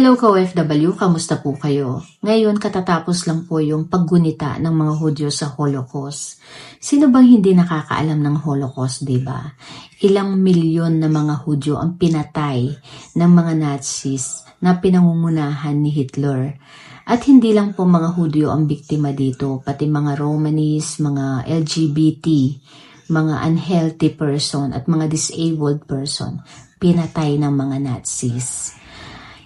Hello ka-OFW, kamusta po kayo? Ngayon katatapos lang po yung paggunita ng mga Hudyo sa Holocaust. Sino bang hindi nakakaalam ng Holocaust, di ba? Ilang milyon na mga Hudyo ang pinatay ng mga Nazis na pinangungunahan ni Hitler. At hindi lang po mga Hudyo ang biktima dito, pati mga Romanis, mga LGBT, mga unhealthy person at mga disabled person, pinatay ng mga Nazis.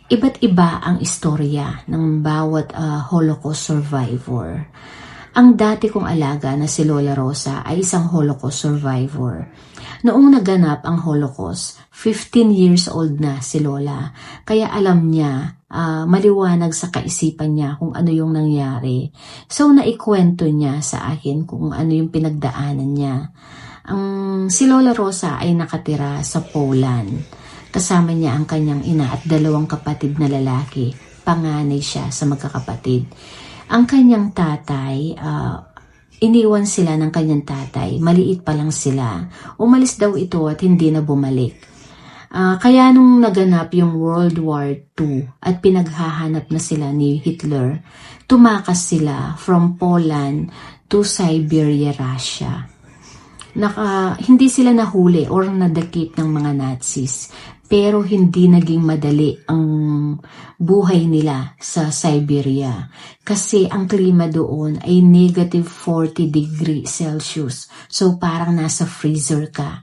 Iba't iba ang istorya ng bawat uh, Holocaust survivor. Ang dati kong alaga na si Lola Rosa ay isang Holocaust survivor. Noong naganap ang Holocaust, 15 years old na si Lola. Kaya alam niya, uh, maliwanag sa kaisipan niya kung ano yung nangyari. So naikwento niya sa akin kung ano yung pinagdaanan niya. Ang si Lola Rosa ay nakatira sa Poland. Kasama niya ang kanyang ina at dalawang kapatid na lalaki. Panganay siya sa magkakapatid. Ang kanyang tatay, uh, iniwan sila ng kanyang tatay. Maliit pa lang sila. Umalis daw ito at hindi na bumalik. Uh, kaya nung naganap yung World War II at pinaghahanap na sila ni Hitler, tumakas sila from Poland to Siberia, Russia. Naka, hindi sila nahuli or nadakip ng mga Nazis pero hindi naging madali ang buhay nila sa Siberia kasi ang klima doon ay negative 40 degree Celsius. So parang nasa freezer ka.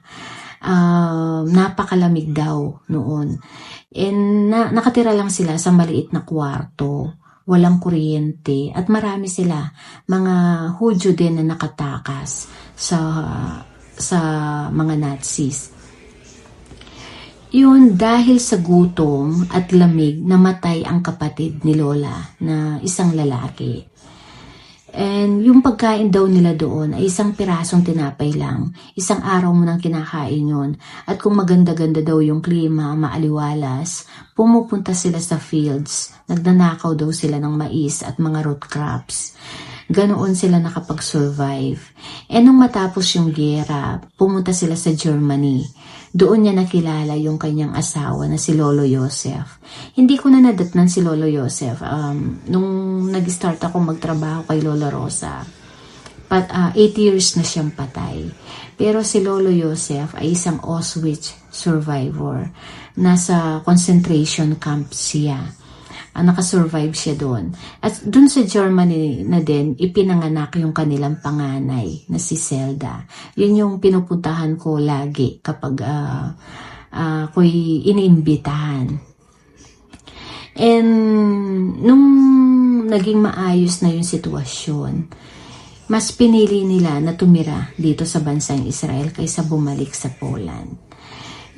Uh, napakalamig daw noon. And na, nakatira lang sila sa maliit na kwarto walang kuryente at marami sila mga Hudyo din na nakatakas sa sa mga Nazis. Yun dahil sa gutom at lamig namatay ang kapatid ni Lola na isang lalaki. And yung pagkain daw nila doon ay isang pirasong tinapay lang. Isang araw mo nang kinakain yun. At kung maganda-ganda daw yung klima, maaliwalas, pumupunta sila sa fields. Nagnanakaw daw sila ng mais at mga root crops. Ganoon sila nakapag-survive. E nung matapos yung gera, pumunta sila sa Germany. Doon niya nakilala yung kanyang asawa na si Lolo Joseph. Hindi ko na nadatnan si Lolo Joseph um, nung nag-start ako magtrabaho kay Lola Rosa. Pat, uh, eight years na siyang patay. Pero si Lolo Joseph ay isang Auschwitz survivor. Nasa concentration camp siya uh, nakasurvive siya doon. At doon sa Germany na din, ipinanganak yung kanilang panganay na si Zelda. Yun yung pinupuntahan ko lagi kapag uh, uh, ko'y iniimbitahan. And nung naging maayos na yung sitwasyon, mas pinili nila na tumira dito sa bansang Israel kaysa bumalik sa Poland.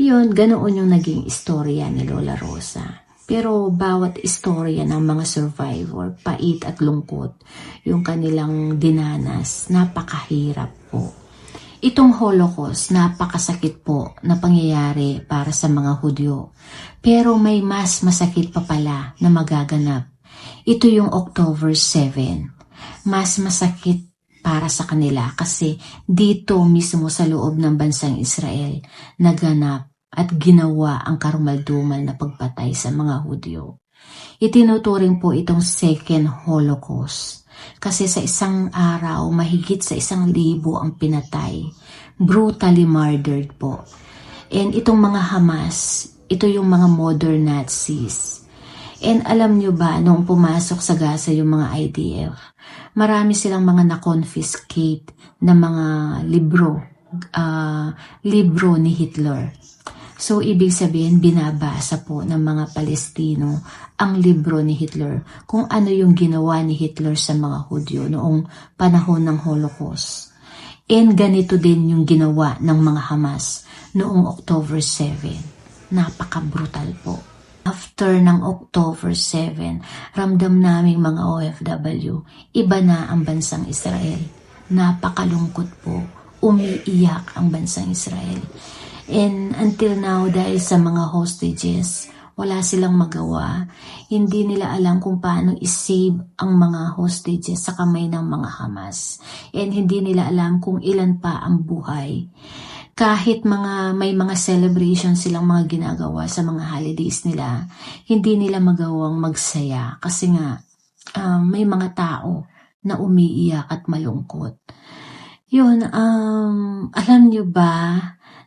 Yun, ganoon yung naging istorya ni Lola Rosa. Pero bawat istorya ng mga survivor, pait at lungkot, yung kanilang dinanas, napakahirap po. Itong Holocaust, napakasakit po na pangyayari para sa mga Hudyo. Pero may mas masakit pa pala na magaganap. Ito yung October 7. Mas masakit para sa kanila kasi dito mismo sa loob ng bansang Israel naganap at ginawa ang karumaldumal na pagpatay sa mga Hudyo. Itinuturing po itong Second Holocaust kasi sa isang araw mahigit sa isang libo ang pinatay. Brutally murdered po. And itong mga Hamas, ito yung mga modern Nazis. And alam nyo ba, noong pumasok sa Gaza yung mga IDF, marami silang mga na-confiscate na mga libro, uh, libro ni Hitler So, ibig sabihin, binabasa po ng mga Palestino ang libro ni Hitler kung ano yung ginawa ni Hitler sa mga Hudyo noong panahon ng Holocaust. And ganito din yung ginawa ng mga Hamas noong October 7. Napaka-brutal po. After ng October 7, ramdam naming mga OFW, iba na ang bansang Israel. Napakalungkot po. Umiiyak ang bansang Israel And until now, dahil sa mga hostages, wala silang magawa. Hindi nila alam kung paano isave ang mga hostages sa kamay ng mga Hamas. And hindi nila alam kung ilan pa ang buhay kahit mga may mga celebration silang mga ginagawa sa mga holidays nila, hindi nila magawang magsaya kasi nga um, may mga tao na umiiyak at malungkot. Yun, um, alam nyo ba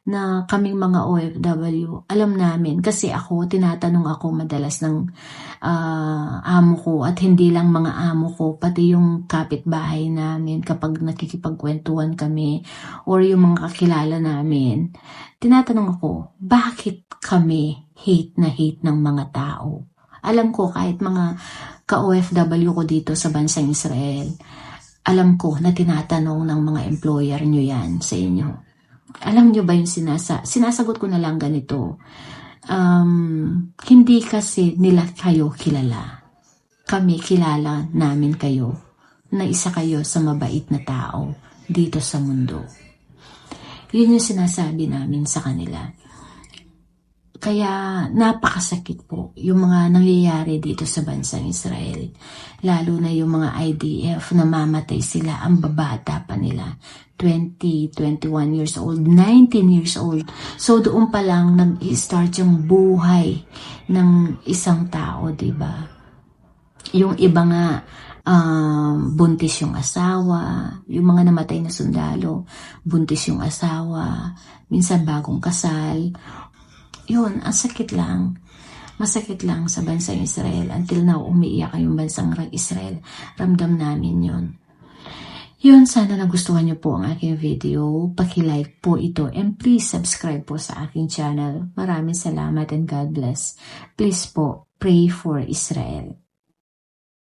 na kaming mga OFW, alam namin kasi ako, tinatanong ako madalas ng ah, amo ko at hindi lang mga amo ko, pati yung kapitbahay namin kapag nakikipagkwentuhan kami or yung mga kakilala namin. Tinatanong ako, bakit kami hate na hate ng mga tao? Alam ko kahit mga ka-OFW ko dito sa bansang Israel, alam ko na tinatanong ng mga employer nyo yan sa inyo alam nyo ba yung sinasa sinasagot ko na lang ganito. Um, hindi kasi nila kayo kilala. Kami kilala namin kayo na isa kayo sa mabait na tao dito sa mundo. Yun yung sinasabi namin sa kanila. Kaya napakasakit po yung mga nangyayari dito sa bansang Israel. Lalo na yung mga IDF na mamatay sila, ang babata pa nila. 20, 21 years old, 19 years old. So doon pa lang nag-start yung buhay ng isang tao, di ba? Yung iba nga, um, buntis yung asawa, yung mga namatay na sundalo, buntis yung asawa, minsan bagong kasal, yun, ang sakit lang. Masakit lang sa bansang Israel. Until now, umiiyak yung bansang Israel. Ramdam namin yun. Yun, sana nagustuhan niyo po ang aking video. Paki-like po ito and please subscribe po sa aking channel. Maraming salamat and God bless. Please po, pray for Israel.